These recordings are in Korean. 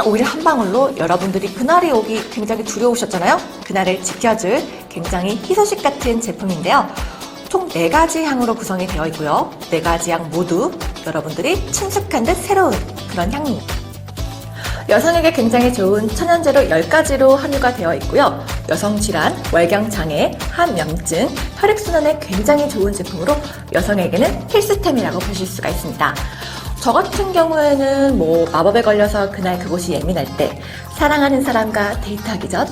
한 오일 한 방울로 여러분들이 그날이 오기 굉장히 두려우셨잖아요. 그날을 지켜줄 굉장히 희소식 같은 제품인데요. 총 4가지 향으로 구성이 되어 있고요. 4가지 향 모두 여러분들이 친숙한 듯 새로운 그런 향입니다. 여성에게 굉장히 좋은 천연재료 10가지로 함유가 되어 있고요. 여성 질환, 월경 장애, 함염증, 혈액순환에 굉장히 좋은 제품으로 여성에게는 필수템이라고 보실 수가 있습니다. 저 같은 경우에는 뭐 마법에 걸려서 그날 그곳이 예민할 때, 사랑하는 사람과 데이트하기 전,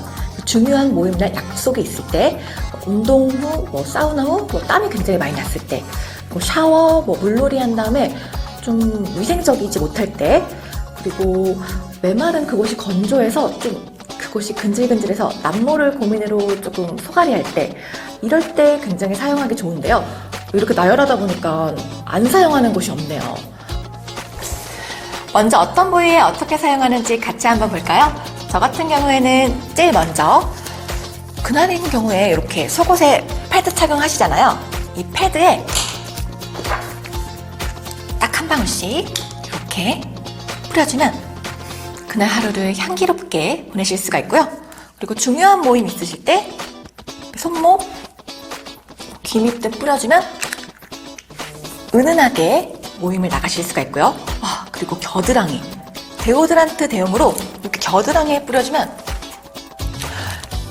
중요한 모임이나 약속이 있을 때, 운동 후, 뭐 사우나 후, 뭐 땀이 굉장히 많이 났을 때, 뭐 샤워, 뭐 물놀이 한 다음에 좀 위생적이지 못할 때, 그리고 메마른 그곳이 건조해서 좀 그곳이 근질근질해서 남모를 고민으로 조금 소갈이 할 때, 이럴 때 굉장히 사용하기 좋은데요. 이렇게 나열하다 보니까 안 사용하는 곳이 없네요. 먼저 어떤 부위에 어떻게 사용하는지 같이 한번 볼까요? 저 같은 경우에는 제일 먼저 그날인 경우에 이렇게 속옷에 패드 착용하시잖아요. 이 패드에 딱 한 방울씩 이렇게 뿌려주면 그날 하루를 향기롭게 보내실 수가 있고요. 그리고 중요한 모임 있으실 때 손목, 귀 밑에 뿌려주면 은은하게 모임을 나가실 수가 있고요. 아, 그리고 겨드랑이. 데오드란트 대용으로 이렇게 겨드랑이에 뿌려주면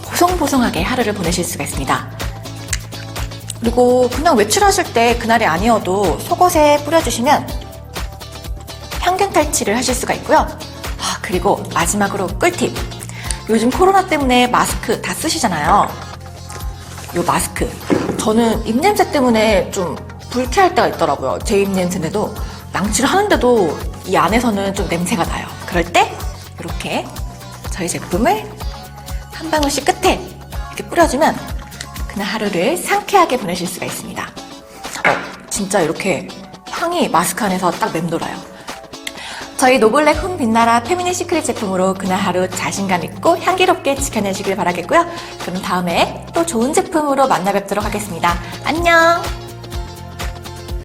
보송보송하게 하루를 보내실 수가 있습니다. 그리고 그냥 외출하실 때 그날이 아니어도 속옷에 뿌려주시면 향균 탈취를 하실 수가 있고요. 아, 그리고 마지막으로 꿀팁. 요즘 코로나 때문에 마스크 다 쓰시잖아요. 요 마스크. 저는 입냄새 때문에 좀 불쾌할 때가 있더라고요. 제 입냄새인데도 양치를 하는데도 이 안에서는 좀 냄새가 나요. 그럴 때 이렇게 저희 제품을 한 방울씩 끝에 이렇게 뿌려주면 그날 하루를 상쾌하게 보내실 수가 있습니다. 어, 진짜 이렇게 향이 마스크 안에서 딱 맴돌아요. 저희 노블랙 홈 빛나라 페미니 시크릿 제품으로 그날 하루 자신감 있고 향기롭게 지켜내시길 바라겠고요. 그럼 다음에 또 좋은 제품으로 만나 뵙도록 하겠습니다. 안녕!